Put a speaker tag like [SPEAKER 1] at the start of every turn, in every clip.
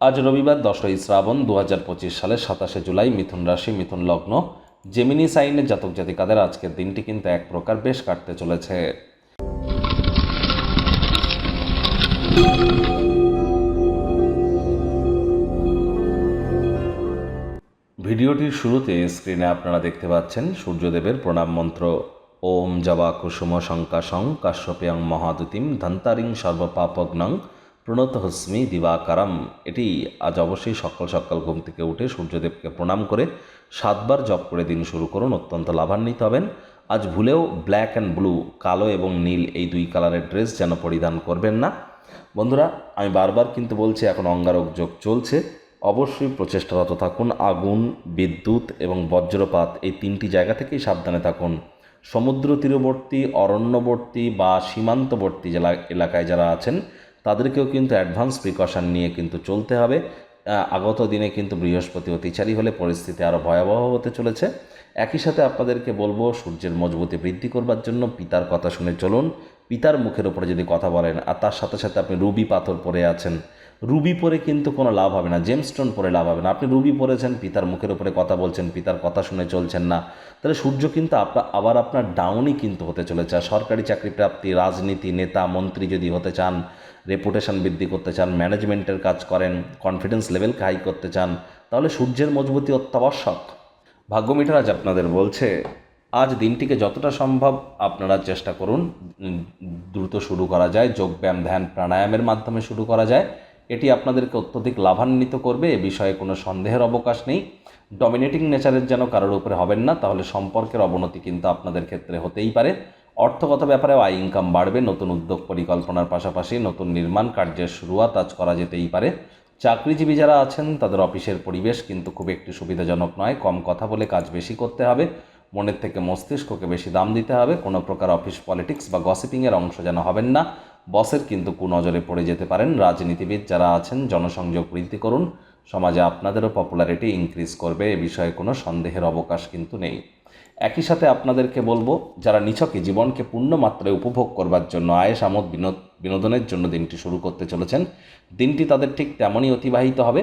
[SPEAKER 1] আজ রবিবার দশই শ্রাবণ দু হাজার পঁচিশ সালের সাতাশে জুলাই মিথুন রাশি, মিথুন লগ্ন। জেমিনি সাইনের জাতক জাতিকাদের আজকের দিনটি কিন্তু এক প্রকার বেশ কাটতে চলেছে। ভিডিওটির শুরুতে স্ক্রিনে আপনারা দেখতে পাচ্ছেন সূর্যদেবের প্রণাম মন্ত্র। ওম জবা কুসুম শঙ্কাশং কাশ্যপেয়ং মহাদুতিম ধন্তারিং সর্বপাপগ্নং প্রণত হস্মি দিবাকারাম। এটি আজ অবশ্যই সকাল সকাল ঘুম থেকে উঠে সূর্যদেবকে প্রণাম করে সাতবার জপ করে দিন শুরু করুন, অত্যন্ত লাভান্বিত হবেন। আজ ভুলেও ব্ল্যাক অ্যান্ড ব্লু, কালো এবং নীল এই দুই কালারের ড্রেস যেন পরিধান করবেন না। বন্ধুরা, আমি বারবার কিন্তু বলছি, এখন অঙ্গারক যোগ চলছে। অবশ্যই প্রচেষ্টারত থাকুন। আগুন, বিদ্যুৎ এবং বজ্রপাত এই তিনটি জায়গা থেকেই সাবধানে থাকুন। সমুদ্র তীরবর্তী, অরণ্যবর্তী বা সীমান্তবর্তী জেলা এলাকায় যারা আছেন তাদেরকেও কিন্তু অ্যাডভান্স প্রিকশন নিয়ে কিন্তু চলতে হবে। আগত দিনে কিন্তু বৃহস্পতি অতিচারী হলে পরিস্থিতি আরও ভয়াবহ হতে চলেছে। একই সাথে আপনাদেরকে বলব, সূর্যের মজবুতি বৃদ্ধি করবার জন্য পিতার কথা শুনে চলুন। পিতার মুখের উপরে যদি কথা বলেন, আর তার সাথে সাথে আপনি রুবি পাথর পরে আছেন। রুবি পরে কিন্তু কোনো লাভ হবে না জেমস্টোন পরে লাভ হবে না। আপনি রুবি পরেছেন, পিতার মুখের উপরে কথা বলছেন, পিতার কথা শুনে চলছেন না। তাহলে সূর্য কিন্তু আপনার আবার আপনার ডাউনই কিন্তু হতে চলেছে। আর সরকারি চাকরি প্রাপ্তি, রাজনীতি, নেতা, মন্ত্রী যদি হতে চান রেপুটেশন বৃদ্ধি করতে চান ম্যানেজমেন্টের কাজ করেন কনফিডেন্স লেভেলকে হাই করতে চান, তাহলে সূর্যের মজবুতি অত্যাবশ্যক। ভাগ্যমিটার আজ আপনাদের বলছে আজ দিনটিকে যতটা সম্ভব আপনারা চেষ্টা করুন দ্রুত শুরু করা যায় যোগব্যায়াম ধ্যান, প্রাণায়ামের মাধ্যমে শুরু করা যায়। এটি আপনাদেরকে অত্যধিক লাভান্বিত করবে, এ বিষয়ে কোনো সন্দেহের অবকাশ নেই। ডমিনেটিং নেচারের যেন কারোর উপরে হবেন না, তাহলে সম্পর্কের অবনতি কিন্তু আপনাদের ক্ষেত্রে হতেই পারে। অর্থগত ব্যাপারে আয় ইনকাম বাড়বে, নতুন উদ্যোগ পরিকল্পনার পাশাপাশি নতুন নির্মাণ কার্যের শুরুয়াত আজ করা যেতেই পারে। চাকরিজীবী যারা আছেন, তাদের অফিসের পরিবেশ কিন্তু খুব একটি সুবিধাজনক নয়, কম কথা বলে কাজ বেশি করতে হবে। মনের থেকে মস্তিষ্ককে বেশি দাম দিতে হবে। কোনো প্রকার অফিস পলিটিক্স বা গসিপিংয়ের অংশ যেন হবেন না। বসের কিন্তু কুনজরে পড়ে যেতে পারেন। রাজনীতিবিদ যারা আছেন, জনসংযোগ বৃদ্ধি করুন। সমাজে আপনাদেরও পপুলারিটি ইনক্রিজ করবে। এ বিষয়ে কোনো সন্দেহের অবকাশ কিন্তু নেই। একই সাথে আপনাদেরকে বলব, যারা নিছকে জীবনকে পূর্ণ মাত্রায় উপভোগ করবার জন্য আয়েস, আমোদ, বিনোদ, বিনোদনের জন্য দিনটি শুরু করতে চলেছেন, দিনটি তাদের ঠিক তেমনই অতিবাহিত হবে।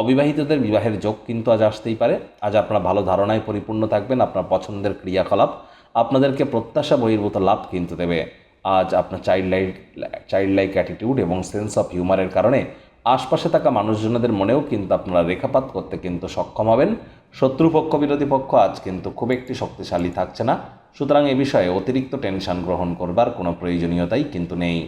[SPEAKER 1] অবিবাহিতদের বিবাহের যোগ কিন্তু আজ আসতেই পারে। আজ আপনারা ভালো ধারণায় পরিপূর্ণ থাকবেন আপনার পছন্দের ক্রিয়াকলাপ। আপনাদেরকে প্রত্যাশা, বহির্ভূত লাভ কিন্তু দেবে। আজ আপনার child like child like attitude এবং সেন্স অফ হিউমারের কারণে আশপাশে থাকা মানুষজনদের মনেও কিন্তু আপনারা রেখাপাত করতে কিন্তু সক্ষম হবেন। শত্রুপক্ষ, বিরোধী পক্ষ আজ কিন্তু খুব একটি শক্তিশালী থাকছে না। সুতরাং এ বিষয়ে অতিরিক্ত টেনশন গ্রহণ করবার কোনো প্রয়োজনীয়তাই কিন্তু নেই।